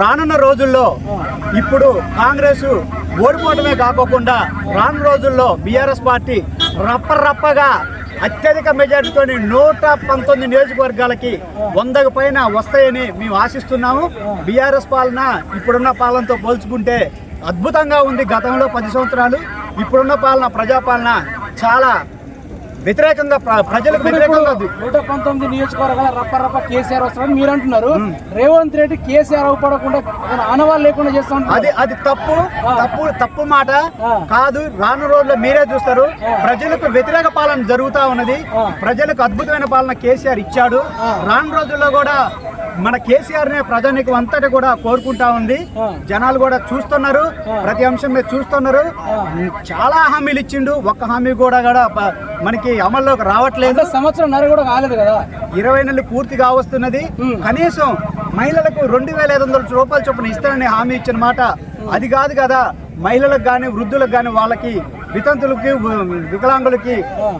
రానున్న రోజుల్లో ఇప్పుడు కాంగ్రెస్ ఓడిపోవడమే కాకోకుండా రాను రోజుల్లో బీఆర్ఎస్ పార్టీ రప్పరప్పగా అత్యధిక మెజార్టీతో నూట పంతొమ్మిది నియోజకవర్గాలకి వందకు పైన వస్తాయని మేము ఆశిస్తున్నాము. బీఆర్ఎస్ పాలన ఇప్పుడున్న పాలనతో పోల్చుకుంటే అద్భుతంగా ఉంది గతంలో పది సంవత్సరాలు. ఇప్పుడున్న పాలన ప్రజాపాలన చాలా వ్యతిరేకంగా ప్ర- ప్రజలకు వ్యతిరేకంగా నూట పంతొమ్మిది నియోజకవర్గాల రప్ప రప్ప కేసీఆర్ వస్తారని మీరు అంటున్నారు. రేవంత్ రెడ్డి కేసీఆర్ అవపడకుండా అతను ఆనవాళ్ళు లేకుండా చేస్తా అది అది తప్పు తప్పు తప్పు మాట. కాదు. రాను రోజుల్లో మీరే చూస్తారు. ప్రజలకు వ్యతిరేక పాలన జరుగుతా ఉన్నది. ప్రజలకు అద్భుతమైన పాలన కేసీఆర్ ఇచ్చాడు. రాను రోజుల్లో కూడా మన కేసీఆర్ నే ప్రజానికి అంతటి కూడా కోరుకుంటా ఉంది. జనాలు కూడా చూస్తున్నారు. ప్రతి అంశం మీద చూస్తున్నారు. చాలా హామీలు ఇచ్చిండు. ఒక్క హామీ కూడా కూడా మనకి అమల్లోకి రావట్లేదు. సంవత్సరం కూడా కాలేదు కదా. ఇరవై నెలలు పూర్తిగా వస్తున్నది ఉమ్. కనీసం మహిళలకు రెండు వేల ఐదు వందల రూపాయల చొప్పున ఇస్తానని హామీ ఇచ్చిన మాట. అది కాదు కదా. మహిళలకు కానీ వృద్ధులకు కానీ వాళ్ళకి వితంతులకి వికలాంగులకి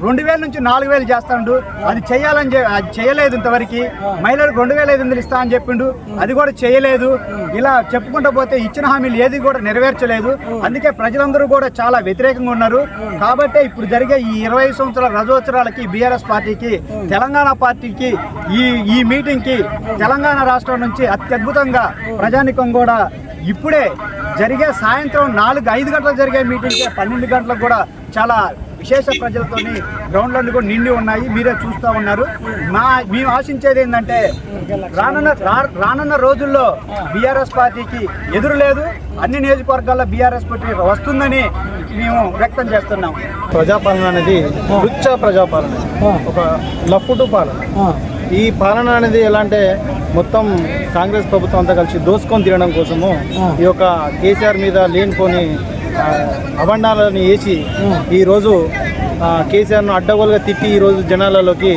రెండు వేల నుంచి నాలుగు వేలు చేస్తాడు. అది చేయాలని అది చేయలేదు ఇంతవరకు. మహిళలకు రెండు వేల ఐదు వందలు ఇస్తా అని చెప్పిండు. అది కూడా చేయలేదు. ఇలా చెప్పుకుంటూ పోతే ఇచ్చిన హామీలు ఏది కూడా నెరవేర్చలేదు. అందుకే ప్రజలందరూ కూడా చాలా వ్యతిరేకంగా ఉన్నారు. కాబట్టి ఇప్పుడు జరిగే ఈ ఇరవై సంవత్సరాల రజోత్సరాలకి బీఆర్ఎస్ పార్టీకి తెలంగాణ పార్టీకి ఈ ఈ మీటింగ్కి తెలంగాణ రాష్ట్రం నుంచి అత్యద్భుతంగా ప్రజానికం కూడా ఇప్పుడే జరిగే సాయంత్రం నాలుగు ఐదు గంటలకు జరిగే మీటింగ్కి పన్నెండు గంటలకు కూడా చాలా విశేష ప్రజలతోని గ్రౌండ్లన్నీ కూడా నిండి ఉన్నాయి. మీరే చూస్తూ ఉన్నారు. మా మేము ఆశించేది ఏంటంటే రానున్న రానున్న రోజుల్లో బీఆర్ఎస్ పార్టీకి ఎదురు లేదు. అన్ని నియోజకవర్గాల్లో బీఆర్ఎస్ పార్టీ వస్తుందని మేము వ్యక్తం చేస్తున్నాం. ప్రజాపాలన అనేది రుచ్చ ప్రజాపాలన. ఒక లఫుటు పాలన. ఈ పాలన అనేది ఎలా అంటే మొత్తం కాంగ్రెస్ ప్రభుత్వం అంతా కలిసి దోసుకొని తినడం కోసము ఈ యొక్క కేసీఆర్ మీద లేనిపోని అభండాలని వేసి ఈరోజు కేసీఆర్ను అడ్డగోలుగా తిట్టి ఈరోజు జనాలలోకి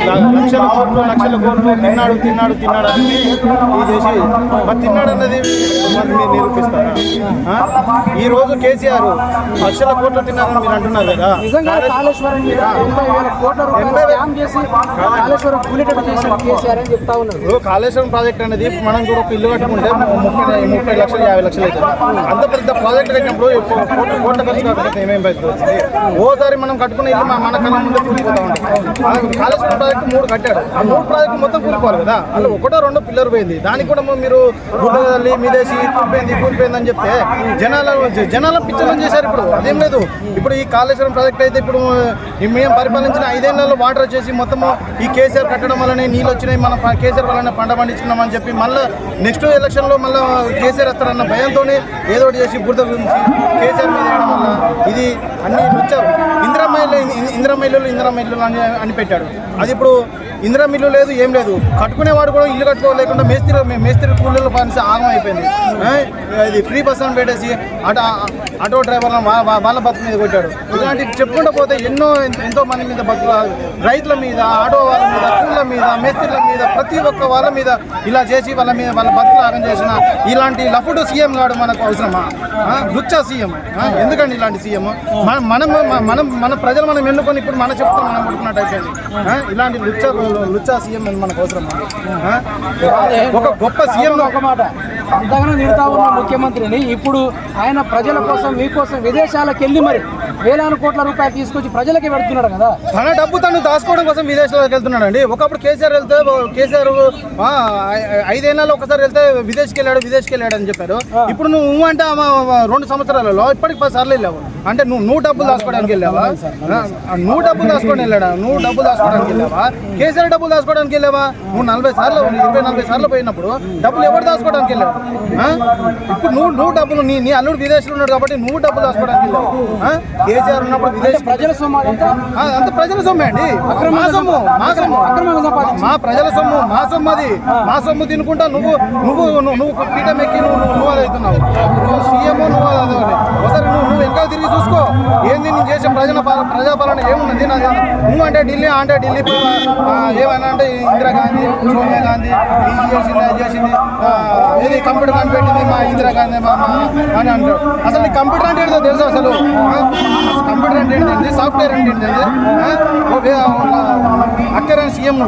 ల- లక్షల కోట్లు లక్షల కోట్లు తిన్నాడు తిన్నాడు తిన్నాడు అని చేసి మరి తిన్నాడు అన్నది మరి నిరూపిస్తారా? ఈ రోజు కేసీఆర్ లక్షల కోట్లు తిన్నారని మీరు అంటున్నారు కదా? కాళేశ్వరం ప్రాజెక్ట్ అనేది మనం కూడా ఒక ఇల్లు కట్టుకుంటే ముప్పై ముప్పై లక్షలు యాభై లక్షలు అవుతుంది. అంత పెద్ద ప్రాజెక్ట్ కట్టినప్పుడు కోట్ల ఖర్చు కాకపోతే ఏమేమి అవుతుంది ఓసారి మనం కట్టుకున్న ఇల్లు మన- కళ్ళ ముందు కూలిపోతా ఉంటాయి కాళేశ్వరం ప్రాజెక్ట్ మూడు కట్టాడు ఆ మూడు ప్రాజెక్ట్ మొత్తం కూలిపోవాలి కదా. అందులో ఒకటో రెండో పిల్లర్ పోయింది. దానికి కూడా మీరు గుడ్డదల్లి మీదేసి కూలిపోయింది కూలిపోయింది అని చెప్తే జనాల జనాల పిచ్చలం చేశారు ఇప్పుడు. అదేం లేదు. ఇప్పుడు ఈ కాళేశ్వరం ప్రాజెక్ట్ అయితే ఇప్పుడు మేము పరిపాలించిన ఐదేళ్ళలో వాటర్ వచ్చేసి మొత్తము ఈ కేసీఆర్ కట్టడం వల్లనే నీళ్ళు వచ్చినాయి. మన కేసీఆర్ వల్లనే పంట పండించుకున్నామని చెప్పి మళ్ళీ నెక్స్ట్ ఎలక్షన్లో మళ్ళీ కేసీఆర్ వస్తారన్న భయంతోనే ఏదో ఒకటి చేసి బురద గురించి కేసీఆర్ మీద వేయడం వల్ల ఇది అన్ని వచ్చారు ఇందిరా మైలు ఇందిరా మైలు మైలు అని అని పెట్టాడు. అది ఇప్పుడు ఇందిరా మిల్లు లేదు ఏం లేదు. కట్టుకునేవాడు కూడా ఇల్లు కట్టుకోలేకుండా మేస్త్రి మేస్త్రి కూలీలు పని ఆగం అయిపోయింది. ఇది ఫ్రీ బస్ అని పెట్టేసి ఆటో ఆటో డ్రైవర్లను వాళ్ళ బతుకు మీద కొట్టాడు. ఇలాంటి చెప్పుకుంటూ పోతే ఎన్నో ఎంతో మంది మీద బతుకు రైతుల మీద ఆటో వాళ్ళ మీద కూలీల మీద మేస్త్రిల మీద ప్రతి ఒక్క వాళ్ళ మీద ఇలా చేసి వాళ్ళ మీద వాళ్ళ బతుకులు ఆగం చేసిన ఇలాంటి లఫుడు సీఎం కాడు మనకు అవసరమా? గుచ్చ సీఎం. ఎందుకండి ఇలాంటి సీఎం? మనం మనం మనం మన ప్రజలు మనం ఎన్నుకొని ఇప్పుడు మన చెప్తాం మనం కొట్టుకున్నట్టు అయిపోయింది. ఇలాంటి లుచ్చా లుచ్చా సీఎం మనకు అవసరం ఒక గొప్ప సీఎం ఒక మాట. అంతగానో తిడతా ఉన్న ముఖ్యమంత్రిని ఇప్పుడు ఆయన ప్రజల కోసం మీకోసం విదేశాలకు వెళ్ళి మరి వేలాది కోట్ల రూపాయలు తీసుకొచ్చి ప్రజలకి పెడుతున్నాడు కదా. తన డబ్బు తను దాచుకోవడం కోసం విదేశాలకు వెళ్తున్నాడు అండి ఒకప్పుడు కేసీఆర్ వెళ్తే కేసీఆర్ ఆ, ఐ- ఐదేళ్ళలో ఒకసారి వెళ్తే విదేశీకి వెళ్ళాడు విదేశీకి వెళ్ళాడు అని చెప్పారు. ఇప్పుడు నువ్వు అంటే రెండు సంవత్సరాలలో ఇప్పటికి పది సార్లు వెళ్ళావు. అంటే నువ్వు నువ్వు డబ్బులు దాచుకోవడానికి వెళ్ళావా? నువ్వు డబ్బులు దాచుకొని వెళ్ళాడా? నువ్వు డబ్బులు దాచుకోవడానికి వెళ్ళావా? కేసీఆర్ డబ్బులు దాచుకోవడానికి వెళ్ళావా? నువ్వు నలభై సార్లు ఇరవై నలభై సార్లు పోయినప్పుడు డబ్బులు ఎవరు దాచుకోవడానికి వెళ్ళావు? ఇప్పుడు నువ్వు నువ్వు డబ్బులు నీ నీ అల్లుడు విదేశంలో ఉన్నాడు కాబట్టి నువ్వు డబ్బులు దాచుకోవడానికి వెళ్ళావు? కేసీఆర్ ఉన్నప్పుడు విదేశీ ప్రజల సొమ్ము అంత ప్రజల సొమ్మే అండి. మా సొమ్ము మా సొమ్ము. మా ప్రజల సొమ్ము మా సొమ్ము అది. మా సొమ్ము తినుకుంటా నువ్వు నువ్వు నువ్వు పీఠం ఎక్కి నువ్వు నువ్వు అవుతున్నావు. నువ్వు సీఎం నువ్వు. ఒకసారి నువ్వు నువ్వు వెనకాల తిరిగి చూసుకో. ఏంది నేను చేసే ప్రజల పాల- ప్రజాపాలన ఏమున్నది నాకు నువ్వు అంటే ఢిల్లీ అంటే ఢిల్లీ ఏమైనా అంటే ఇందిరాగాంధీ సోనియా గాంధీ ఇది చేసింది అది చేసింది ఏది కంప్యూటర్ కనిపెట్టింది మా ఇందిరాగాంధీ మా అని అంటాడు. అసలు నీ కంప్యూటర్ అంటే తెలుసు అసలు? కంప్యూటర్ అంటే ఏంటండి సాఫ్ట్వేర్ అంటే ఏంటండి ఆ? సీఎం